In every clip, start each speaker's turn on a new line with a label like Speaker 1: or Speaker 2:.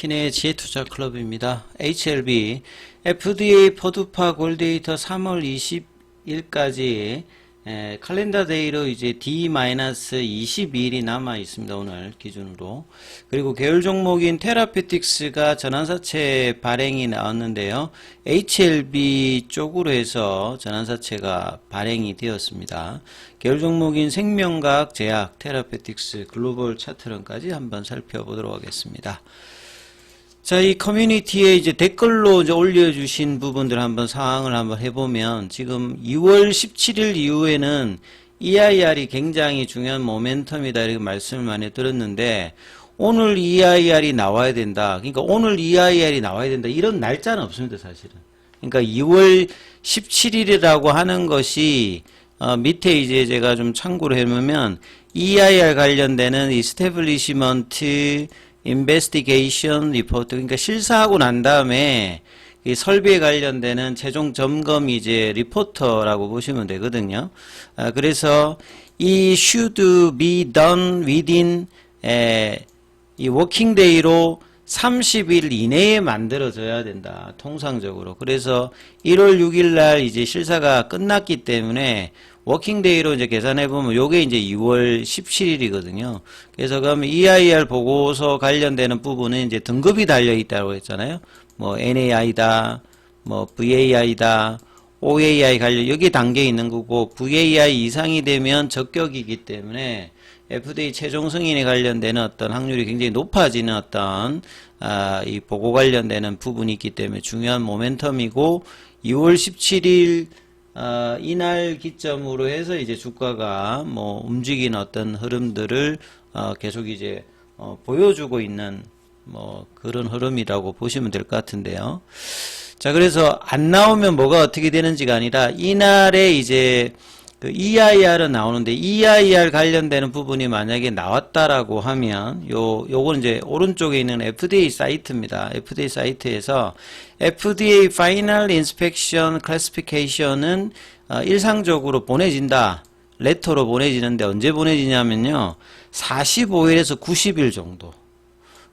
Speaker 1: 신의 지혜투자 클럽입니다. HLB FDA 포드파 골데이터 3월 20일까지 칼렌더 데이로 이제 D-22일이 남아 있습니다. 오늘 기준으로. 그리고 계열 종목인 테라피틱스가 전환사채 발행이 나왔는데요. HLB 쪽으로 해서 전환사채가 발행이 되었습니다. 계열 종목인 생명과학, 제약, 테라피틱스, 글로벌 차트론까지 한번 살펴보도록 하겠습니다. 자, 이 커뮤니티에 이제 댓글로 이제 올려주신 부분들 한번 상황을 한번 해보면 지금 2월 17일 이후에는 EIR이 굉장히 중요한 모멘텀이다 이렇게 말씀을 많이 들었는데 오늘 EIR이 나와야 된다. 그러니까 오늘 EIR이 나와야 된다. 이런 날짜는 없습니다, 사실은. 그러니까 2월 17일이라고 하는 것이 어, 밑에 이제 제가 좀 참고를 해놓으면 EIR 관련되는 이 스태블리시먼트 인베스티게이션 리포트 그러니까 실사하고 난 다음에 이 설비에 관련되는 최종 점검 이제 리포터라고 보시면 되거든요. 아, 그래서 이 should be done within 에, 이 워킹 데이로 30일 이내에 만들어져야 된다. 통상적으로. 그래서 1월 6일 날 이제 실사가 끝났기 때문에 워킹데이로 이제 계산해 보면 요게 이제 2월 17일이거든요. 그래서 그러면 EIR 보고서 관련되는 부분은 이제 등급이 달려 있다고 했잖아요. 뭐 NAI다, 뭐 VAI다, OAI 관련 여기 담겨 있는 거고 VAI 이상이 되면 적격이기 때문에 FDA 최종 승인에 관련되는 어떤 확률이 굉장히 높아지는 어떤 아, 이 보고 관련되는 부분이 있기 때문에 중요한 모멘텀이고 2월 17일 어, 이날 기점으로 해서 이제 주가가 뭐 움직이는 어떤 흐름들을 어, 계속 이제 어, 보여주고 있는 뭐 그런 흐름이라고 보시면 될 것 같은데요. 자, 그래서 안 나오면 뭐가 어떻게 되는지가 아니라 이날에 이제 그 EIR은 나오는데 EIR 관련되는 부분이 만약에 나왔다라고 하면 요 요거는 이제 오른쪽에 있는 FDA 사이트입니다. FDA 사이트에서 FDA Final Inspection Classification은 어, 일상적으로 보내진다. 레터로 보내지는데 언제 보내지냐면요. 45일에서 90일 정도.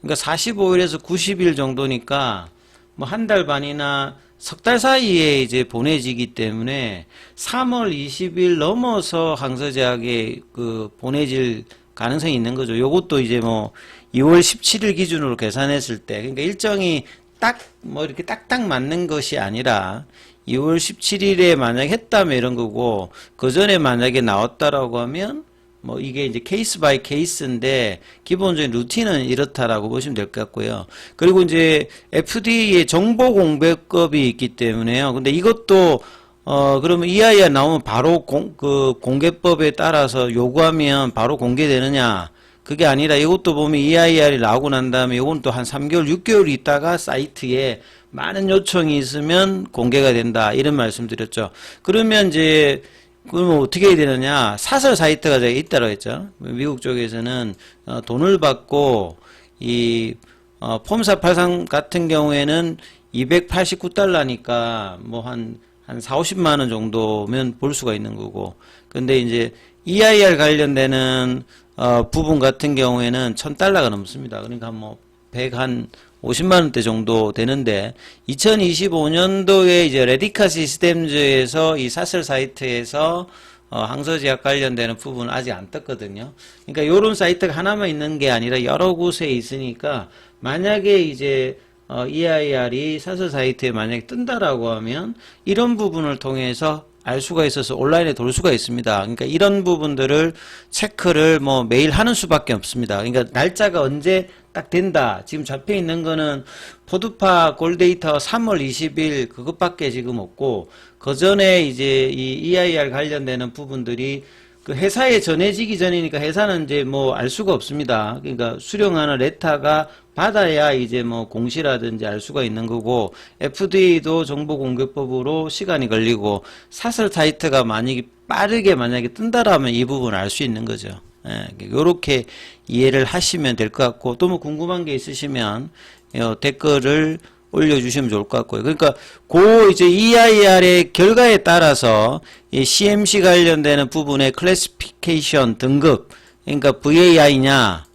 Speaker 1: 그러니까 45일에서 90일 정도니까 뭐 한 달 반이나 석 달 사이에 이제 보내지기 때문에 3월 20일 넘어서 항서제약에 그 보내질 가능성이 있는 거죠. 요것도 이제 뭐 2월 17일 기준으로 계산했을 때 그러니까 일정이 딱 뭐 이렇게 딱딱 맞는 것이 아니라 2월 17일에 만약 했다면 이런 거고 그 전에 만약에 나왔다라고 하면 뭐 이게 이제 케이스 바이 케이스인데 기본적인 루틴은 이렇다라고 보시면 될 것 같고요. 그리고 이제 FDA의 정보 공개법이 있기 때문에요. 근데 이것도 어 그러면 EIR 나오면 바로 공, 그 공개법에 따라서 요구하면 바로 공개되느냐? 그게 아니라 이것도 보면 EIR이 나오고 난 다음에 이건 또 한 3개월, 6개월 있다가 사이트에 많은 요청이 있으면 공개가 된다. 이런 말씀 드렸죠. 그러면 이제 그러면 어떻게 해야 되느냐? 사설 사이트가 저기 있다고 했죠. 미국 쪽에서는 어, 돈을 받고 이 어, 폼사 팔상 같은 경우에는 289달러니까 뭐 한 한 4, 50만 원 정도면 볼 수가 있는 거고. 근데 이제 EIR 관련되는 어, 부분 같은 경우에는 1000달러가 넘습니다. 그러니까 뭐 100 한 50만 원대 정도 되는데 2025년도에 이제 레디카 시스템즈에서 이 사설 사이트에서 어, 항서제약 관련되는 부분은 아직 안 떴거든요. 그러니까 이런 사이트가 하나만 있는 게 아니라 여러 곳에 있으니까 만약에 이제 어, EIR이 사설 사이트에 만약에 뜬다라고 하면 이런 부분을 통해서 알 수가 있어서 온라인에 돌 수가 있습니다. 그러니까 이런 부분들을 체크를 뭐 매일 하는 수밖에 없습니다. 그러니까 날짜가 언제 딱 된다. 지금 잡혀 있는 거는 포드파 골데이터 3월 20일 그것밖에 지금 없고 그 전에 이제 이 EIR 관련되는 부분들이 그 회사에 전해지기 전이니까 회사는 이제 뭐 알 수가 없습니다. 그러니까 수령하는 레타가 받아야 이제 뭐 공시라든지 알 수가 있는 거고 FDA도 정보 공개법으로 시간이 걸리고 사설 사이트가 만약에 빠르게 만약에 뜬다라면 이 부분을 알 수 있는 거죠. 예, 요렇게 이해를 하시면 될 것 같고 또 뭐 궁금한 게 있으시면 요 댓글을 올려주시면 좋을 것 같고요. 그러니까 그 이제 EIR의 결과에 따라서 이 CMC 관련되는 부분의 클래시피케이션 등급, 그러니까 VAI냐,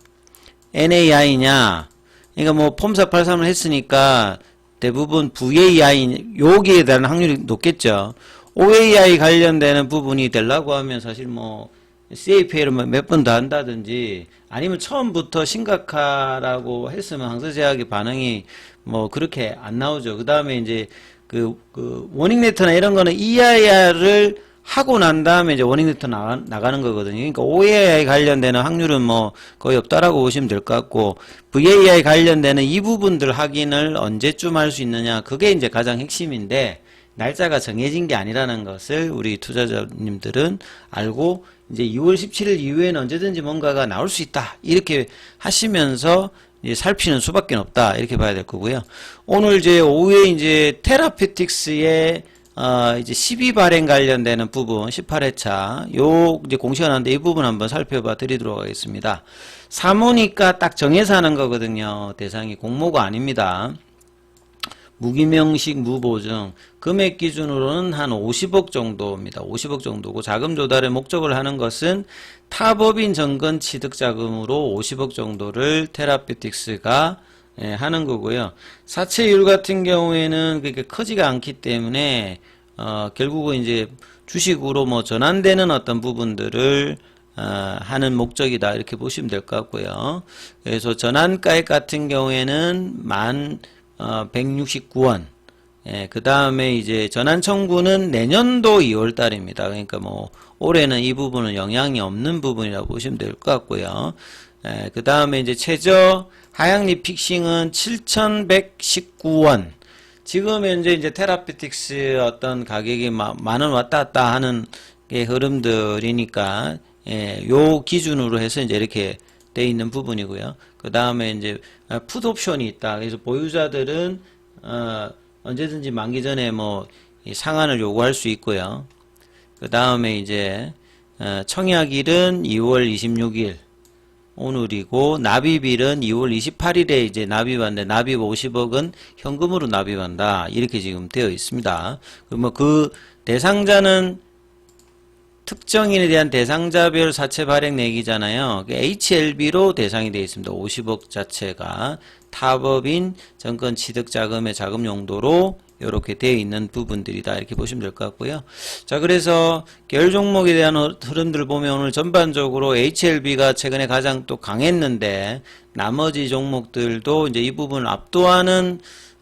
Speaker 1: NAI냐, 그러니까 뭐폼 483을 했으니까 대부분 VAI 여기에 대한 확률이 높겠죠. OAI 관련되는 부분이 되려고 하면 사실 뭐 CAP를 몇 번 더 한다든지 아니면 처음부터 심각하라고 했으면 항서제약의 반응이 뭐 그렇게 안 나오죠. 그 다음에 이제 그, 그 워닝 레터나 이런 거는 EIR을 하고 난 다음에 이제 워닝 레터 나가, 나가는 거거든요. 그러니까 OAI 관련되는 확률은 뭐 거의 없다라고 보시면 될 것 같고 VAI 관련되는 이 부분들 확인을 언제쯤 할 수 있느냐 그게 이제 가장 핵심인데 날짜가 정해진 게 아니라는 것을 우리 투자자님들은 알고 이제 2월 17일 이후에는 언제든지 뭔가가 나올 수 있다 이렇게 하시면서 살피는 수밖에 없다 이렇게 봐야 될 거고요. 오늘 이제 오후에 이제 테라피틱스의 어 이제 12 발행 관련되는 부분 18회차 요 이제 공시가 나는데 이 부분 한번 살펴봐 드리도록 하겠습니다. 사모니까 딱 정해서 하는 거거든요. 대상이 공모가 아닙니다. 무기명식 무보증 금액 기준으로는 한 50억 정도입니다. 50억 정도고 자금 조달의 목적을 하는 것은 타법인 정건 취득 자금으로 50억 정도를 테라피틱스가 예, 하는 거고요. 사채율 같은 경우에는 그렇게 크지가 않기 때문에 어, 결국은 이제 주식으로 뭐 전환되는 어떤 부분들을 어, 하는 목적이다 이렇게 보시면 될 것 같고요. 그래서 전환가액 같은 경우에는 만 어, 169원. 예, 그 다음에 이제 전환 청구는 내년도 2월 달입니다. 그러니까 뭐, 올해는 이 부분은 영향이 없는 부분이라고 보시면 될 것 같고요. 예, 그 다음에 이제 최저 하향리 픽싱은 7,119원. 지금 현재 이제 테라피틱스 어떤 가격이 만원 왔다 갔다 하는 게 흐름들이니까, 예, 요 기준으로 해서 이제 이렇게 돼 있는 부분이고요. 그 다음에 이제 풋 옵션이 있다. 그래서 보유자들은 어, 언제든지 만기 전에 뭐이 상한을 요구할 수 있고요. 그 다음에 이제 어, 청약일은 2월 26일 오늘이고 납입일은 2월 28일에 이제 납입한데 납입 50억은 현금으로 납입한다 이렇게 지금 되어 있습니다. 그러면 그 대상자는 특정인에 대한 대상자별 사채 발행 내기잖아요. HLB로 대상이 되어 있습니다. 50억 자체가 타법인 정권 취득 자금의 자금 용도로 이렇게 되어 있는 부분들이다 이렇게 보시면 될 것 같고요. 자 그래서 계열 종목에 대한 흐름들을 보면 오늘 전반적으로 HLB가 최근에 가장 또 강했는데 나머지 종목들도 이제 이 부분을 압도하는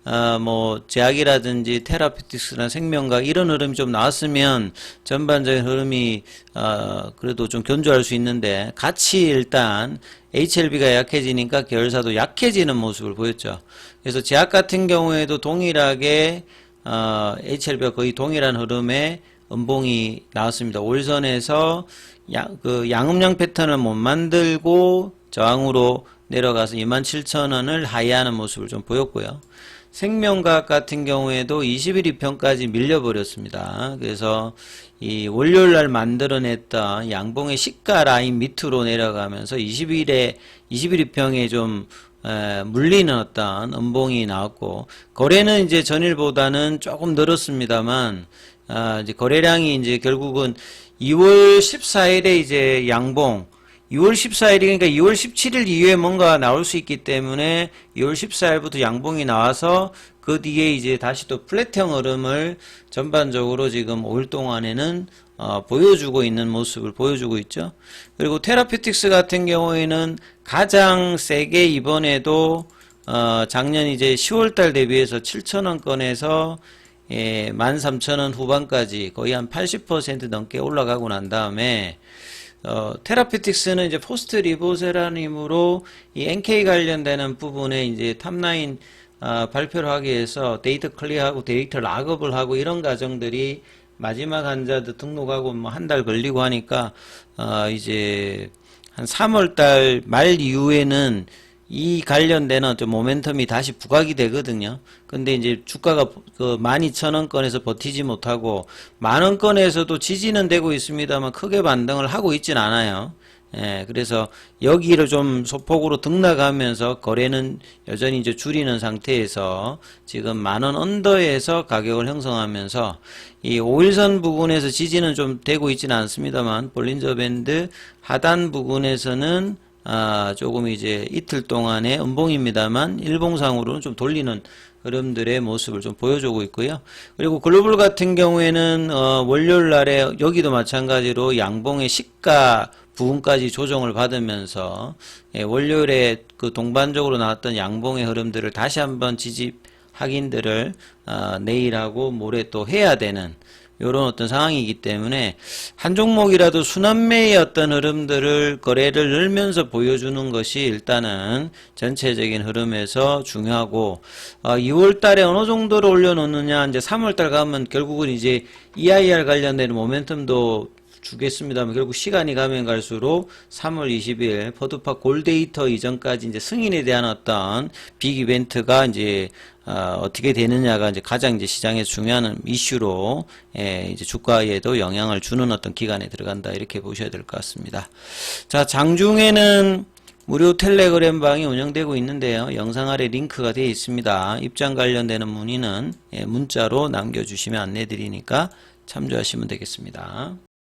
Speaker 1: 어, 뭐, 제약이라든지 테라피틱스나 생명과 이런 흐름이 좀 나왔으면 전반적인 흐름이, 어, 그래도 좀 견조할 수 있는데, 같이 일단 HLB가 약해지니까 계열사도 약해지는 모습을 보였죠. 그래서 제약 같은 경우에도 동일하게, 어, HLB가 거의 동일한 흐름의 음봉이 나왔습니다. 올선에서 양, 그 양음량 패턴을 못 만들고 저항으로 내려가서 27,000원을 하이하는 모습을 좀 보였고요. 생명과학 같은 경우에도 21일 편까지 밀려버렸습니다. 그래서 이 월요일 날 만들어냈던 양봉의 시가 라인 밑으로 내려가면서 20일에 21일 평에 좀 에, 물리는 어떤 음봉이 나왔고 거래는 이제 전일보다는 조금 늘었습니다만 아, 이제 거래량이 이제 결국은 2월 14일에 이제 양봉 2월 14일이 그러니까 2월 17일 이후에 뭔가 나올 수 있기 때문에 2월 14일부터 양봉이 나와서 그 뒤에 이제 다시 또 플랫형 흐름을 전반적으로 지금 5일 동안에는 어, 보여주고 있는 모습을 보여주고 있죠. 그리고 테라피틱스 같은 경우에는 가장 세게 이번에도 어, 작년 이제 10월달 대비해서 7천원권에서 예, 13,000원 후반까지 거의 한 80% 넘게 올라가고 난 다음에 어, 테라피틱스는 이제 포스트 리보세라님으로 이 NK 관련되는 부분에 이제 탑라인 어, 발표를 하기 위해서 데이터 클리어하고 데이터 락업을 하고 이런 과정들이 마지막 환자도 등록하고 뭐 한 달 걸리고 하니까 어, 이제 한 3월 달 말 이후에는 이 관련되는 좀 모멘텀이 다시 부각이 되거든요. 근데 이제 주가가 그 12,000원권에서 버티지 못하고 만원권에서도 지지는 되고 있습니다만 크게 반등을 하고 있진 않아요. 예, 그래서 여기를 좀 소폭으로 등락하면서 거래는 여전히 이제 줄이는 상태에서 지금 만원 언더에서 가격을 형성하면서 이 5일선 부분에서 지지는 좀 되고 있지는 않습니다만 볼린저 밴드 하단 부분에서는 아, 조금 이제 이틀 동안의 음봉입니다만 일봉상으로는 좀 돌리는 흐름들의 모습을 좀 보여주고 있고요. 그리고 글로벌 같은 경우에는 어, 월요일 날에 여기도 마찬가지로 양봉의 시가 부분까지 조정을 받으면서 예, 월요일에 그 동반적으로 나왔던 양봉의 흐름들을 다시 한번 지집 확인들을 어, 내일하고 모레 또 해야 되는 이런 어떤 상황이기 때문에 한 종목이라도 순환매의 어떤 흐름들을 거래를 늘면서 보여주는 것이 일단은 전체적인 흐름에서 중요하고 어, 2월 달에 어느 정도로 올려놓느냐 이제 3월 달 가면 결국은 이제 EIR 관련된 모멘텀도 주겠습니다만 결국 시간이 가면 갈수록 3월 20일 퍼드파 골데이터 이전까지 이제 승인에 대한 어떤 빅 이벤트가 이제 어, 떻게 되느냐가 이제 가장 이제 시장에 중요한 이슈로 예, 이제 주가에도 영향을 주는 어떤 기간에 들어간다 이렇게 보셔야 될 것 같습니다. 자 장중에는 무료 텔레그램 방이 운영되고 있는데요. 영상 아래 링크가 되어 있습니다. 입장 관련되는 문의는 예, 문자로 남겨주시면 안내 드리니까 참조하시면 되겠습니다.